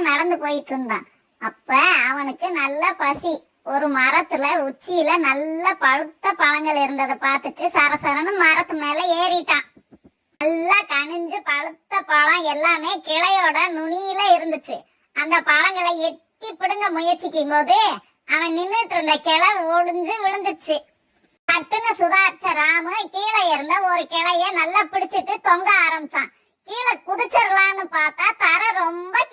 நடந்து போயிட்டு இருந்தான். அப்ப அவனுக்கு நல்ல பசி. ஒரு மரத்துல உச்சியில நல்ல பழுத்த பழங்கள் இருந்ததை பார்த்துட்டு சரசரன்னு மரத்து மேல ஏறிட்டான். நல்லா கனிஞ்சு பழுத்த பழம் எல்லாமே கிளையோட நுனியில இருந்துச்சு. அந்த பழங்களை எட்டி பிடுங்க முயற்சிக்கும் போது அவன் நின்னுட்டு இருந்த கிளை ஒடிஞ்சு விழுந்துச்சு. கட்டுன சுதாரிச்ச ராமு கீழே இருந்த ஒரு கிளைய நல்லா பிடிச்சிட்டு தொங்க ஆரம்பிச்சான். கீழே குதிச்சிடலான்னு பார்த்தா தர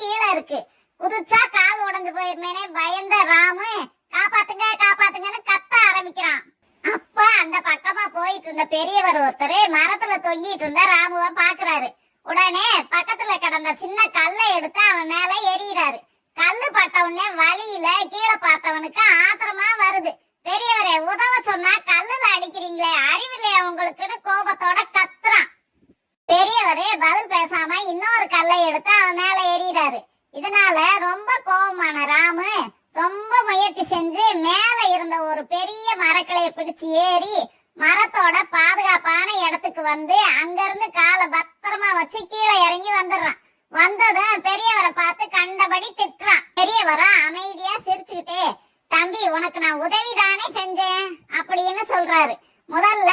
கீழே இருக்கு. குதிச்சா கால் உடஞ்சு போயிருமேனே பயந்த ராமு காப்பாத்துங்க காப்பாத்துங்கன்னு கத்த ஆரம்பிக்கிறான். அப்ப அந்த பக்கமா போயிட்டு இருந்த பெரியவர் ஒருத்தர் மரத்துல தொங்கிட்டு இருந்த ராமுவ பாக்குறாரு உடனே பக்கத்துல கிடந்த சின்ன கல்லை எடுத்து அவன் மேல எறிகிறாரு. கல்லு பட்ட உடனே வழியில கீழே பார்த்தவனுக்கு ஆத்திரமா வருது. பெரியவரே உதவ சொன்னா கல்லுல அடிக்கிறீங்களே அறிவில்லையா உங்களுக்குன்னு கோபத்தோட கத்துறான் பெரியவரே பதில் பேசாம இன்னொரு கல்லை எடுத்து அவன் மேல எறிகிறாரு இதனால ரொம்ப கோபமான ராமு ரொம்ப முயற்சி செஞ்சு மேல இருந்த ஒரு பெரிய மரக்கிளைய பிடிச்சு ஏறி மரத்தோட பாதுகாப்பான இடத்துக்கு வந்து அங்கிருந்து காலை பத்திரமா வச்சு கீழே இறங்கி வந்துடுறான். வந்ததும் பெரியவரை பார்த்து கண்டபடி திட்டுறான். பெரியவரும் அமைதியா சிரிச்சுக்கிட்டே தம்பி உனக்கு நான் உதவிதானே செஞ்சேன்? அப்படின்னு சொல்றாரு. முதல்ல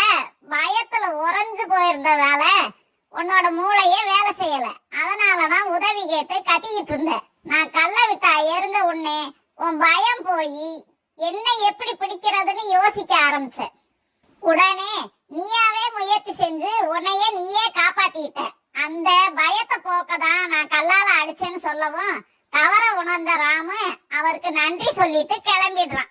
பயத்துல உறைஞ்சு போயிருந்ததால உன்னோட மூளையே வேலை செய்யல. அதனாலதான் உதவி கேட்டு கத்திக்கிட்டு இருந்த நான் கல்ல விட்டா எரிஞ்ச உடனே உன் பயம் போய் என்ன எப்படி பிடிக்கிறதுன்னு யோசிக்க ஆரம்பிச்ச உடனே நீயாவே முயற்சி செஞ்சு உன்னையே நீயே காப்பாத்திட்ட. அந்த பயத்தை போக்கதான் நான் கல்லால அடிச்சேன்னு சொல்லவும் தவற உணர்ந்த ராமு அவருக்கு நன்றி சொல்லிட்டு கிளம்பிடுறான்.